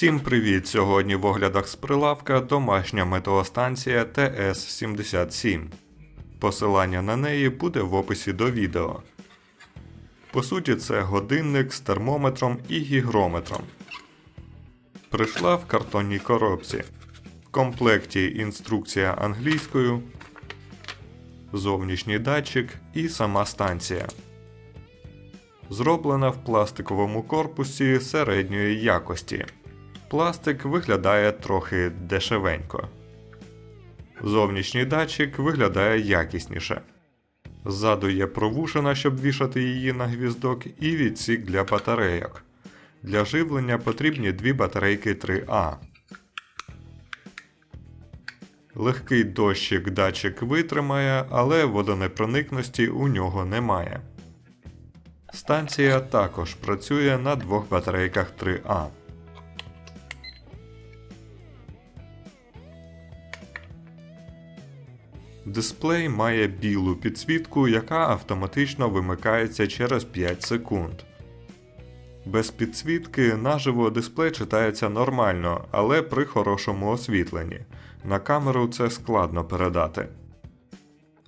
Всім привіт! Сьогодні в оглядах з прилавка домашня метеостанція ТС-77. Посилання на неї буде в описі до відео. По суті, це годинник з термометром і гігрометром. Прийшла в картонній коробці. В комплекті інструкція англійською, зовнішній датчик і сама станція. Зроблена в пластиковому корпусі середньої якості. Пластик виглядає трохи дешевенько. Зовнішній датчик виглядає якісніше. Ззаду є провушина, щоб вішати її на гвіздок, і відсік для батарейок. Для живлення потрібні дві батарейки 3А. Легкий дощик датчик витримає, але водонепроникності у нього немає. Станція також працює на двох батарейках 3А. Дисплей має білу підсвітку, яка автоматично вимикається через 5 секунд. Без підсвітки наживо дисплей читається нормально, але при хорошому освітленні. На камеру це складно передати.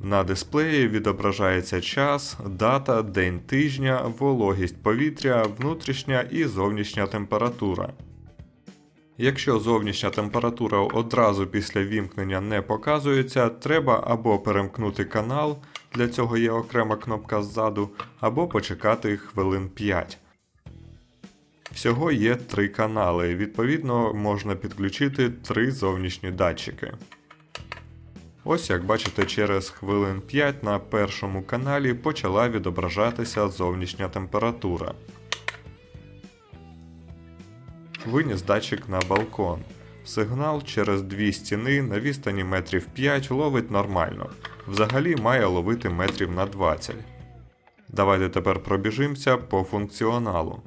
На дисплеї відображається час, дата, день тижня, вологість повітря, внутрішня і зовнішня температура. Якщо зовнішня температура одразу після вімкнення не показується, треба або перемкнути канал, для цього є окрема кнопка ззаду, або почекати хвилин 5. Всього є три канали, відповідно, можна підключити три зовнішні датчики. Ось як бачите, через хвилин 5 на першому каналі почала відображатися зовнішня температура. Виніс датчик на балкон. Сигнал через дві стіни на відстані метрів 5 ловить нормально. Взагалі має ловити метрів на 20. Давайте тепер пробіжимося по функціоналу.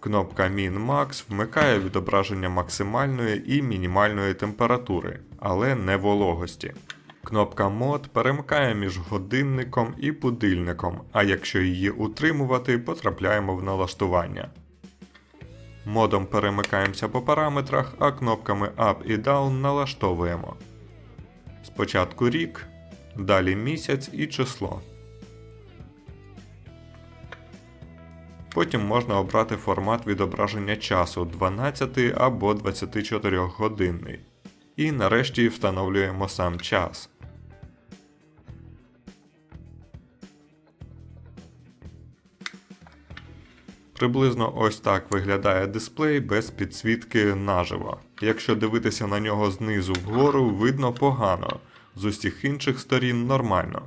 Кнопка Min-Max вмикає відображення максимальної і мінімальної температури, але не вологості. Кнопка Mod перемикає між годинником і будильником, а якщо її утримувати, потрапляємо в налаштування. Модом перемикаємося по параметрах, а кнопками Up і Down налаштовуємо. Спочатку рік, далі місяць і число. Потім можна обрати формат відображення часу 12 або 24 годинний. І нарешті встановлюємо сам час. Приблизно ось так виглядає дисплей без підсвітки наживо. Якщо дивитися на нього знизу вгору, видно погано, з усіх інших сторін нормально.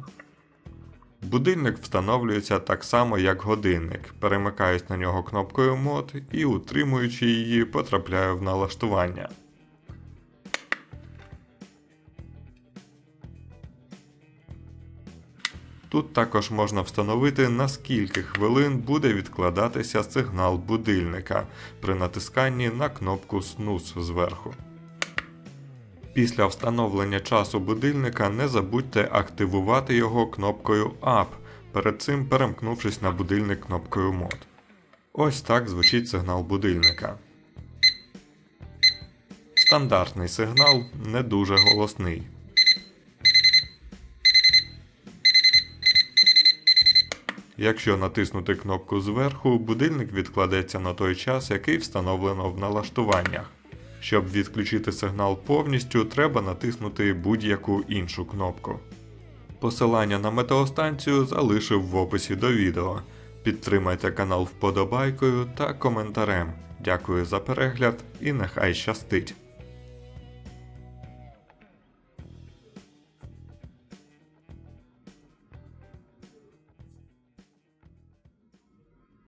Будильник встановлюється так само, як годинник. Перемикаюсь на нього кнопкою мод і, утримуючи її, потрапляю в налаштування. Тут також можна встановити на скільки хвилин буде відкладатися сигнал будильника при натисканні на кнопку Snooze зверху. Після встановлення часу будильника не забудьте активувати його кнопкою Up, перед цим перемкнувшись на будильник кнопкою Mod. Ось так звучить сигнал будильника. Стандартний сигнал не дуже голосний. Якщо натиснути кнопку зверху, будильник відкладеться на той час, який встановлено в налаштуваннях. Щоб відключити сигнал повністю, треба натиснути будь-яку іншу кнопку. Посилання на метеостанцію залишив в описі до відео. Підтримайте канал вподобайкою та коментарем. Дякую за перегляд і нехай щастить!